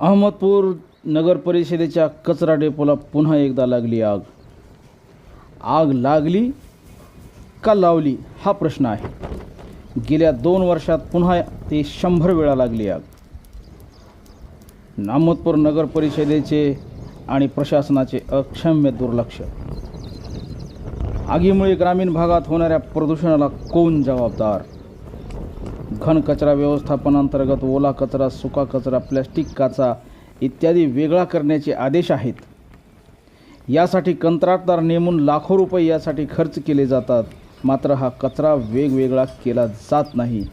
अहमदपूर नगर परिषदेच्या कचरा डेपोला पुन्हा एकदा लागली आग. आग लागली का लावली हा प्रश्न आहे. गेल्या दोन वर्षात पुन्हा ते शंभर वेळा लागली आग. अहमदपूर नगर परिषदेचे आणि प्रशासनाचे अक्षम्य दुर्लक्ष. आगीमुळे ग्रामीण भागात होणाऱ्या प्रदूषणाला कोण जबाबदार? घन कचरा व्यवस्थापनांतर्गत ओला कचरा सुका कचरा प्लॅस्टिक काचा इत्यादी वेगळा करण्याचे आदेश आहेत. यासाठी कंत्राटदार नेमून लाखो रुपये यासाठी खर्च केले जातात. मात्र हा कचरा वेगवेगळा केला जात नाही.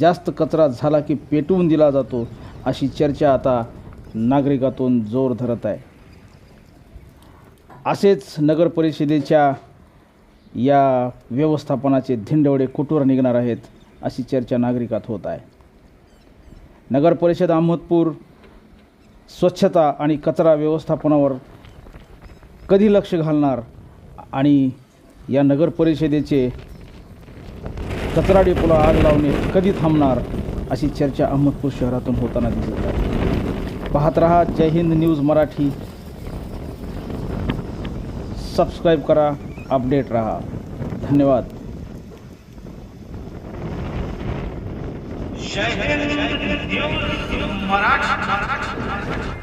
जास्त कचरा झाला की पेटवून दिला जातो अशी चर्चा आता नागरिकातून जोर धरत आहे. असेच नगर परिषदेच्या या व्यवस्थापनाचे धिंडवडे कुठवर निघणार आहेत? अशी चर्चा नागरिकात होत आहे. नगर परिषद अहमदपूर स्वच्छता आणि कचरा व्यवस्थापनावर कधी लक्ष घालणार आणि या नगर परिषदेचे कचरा डेपोला आग लावणे कधी थांबणार अशी चर्चा अहमदपूर शहरातून होताना दिसत आहे. पाहत रहा जय हिंद न्यूज मराठी. सबस्क्राईब करा अपडेट रहा. धन्यवाद. जय हिंद। मराठा। मराठी